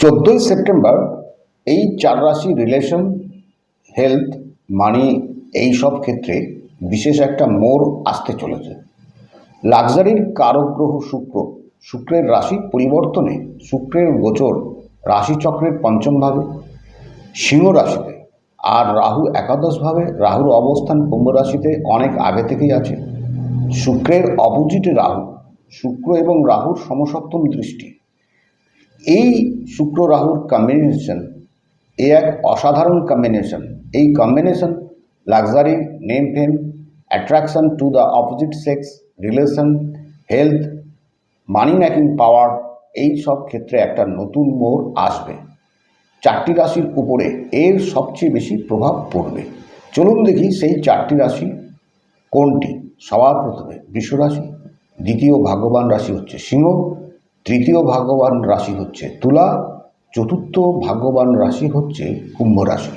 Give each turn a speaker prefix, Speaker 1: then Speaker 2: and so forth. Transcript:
Speaker 1: চোদ্দোই সেপ্টেম্বর এই চার রাশি রিলেশন হেলথ মানি এই সব ক্ষেত্রে বিশেষ একটা মোড় আসতে চলেছে। লাক্সারির কারক গ্রহ শুক্র, শুক্রের রাশি পরিবর্তনে শুক্রের গোচর রাশিচক্রের পঞ্চম ভাবে, সিংহ রাশিতে আর রাহু একাদশভাবে রাহুর অবস্থান কুম্ভ রাশিতে অনেক আগে থেকেই আছে। শুক্রের অপোজিটে রাহু, শুক্র এবং রাহুর সমসপ্তম দৃষ্টি। এই শুক্র রাহুর কম্বিনেশন এ এক অসাধারণ কম্বিনেশন এই combination luxury name fame attraction to the opposite sex relation health money making power এই সব ক্ষেত্রে একটা নতুন মোড় আসবে। চারটি রাশির উপরে এর সবচেয়ে বেশি প্রভাব পড়বে। চলুন দেখি সেই চারটি রাশি কোনটি? সবার প্রথমে বৃষ রাশি দ্বিতীয় ভাগ্যবান রাশি হচ্ছে সিংহ তৃতীয় ভাগ্যবান রাশি হচ্ছে তুলা চতুর্থ ভাগ্যবান রাশি হচ্ছে কুম্ভ রাশি।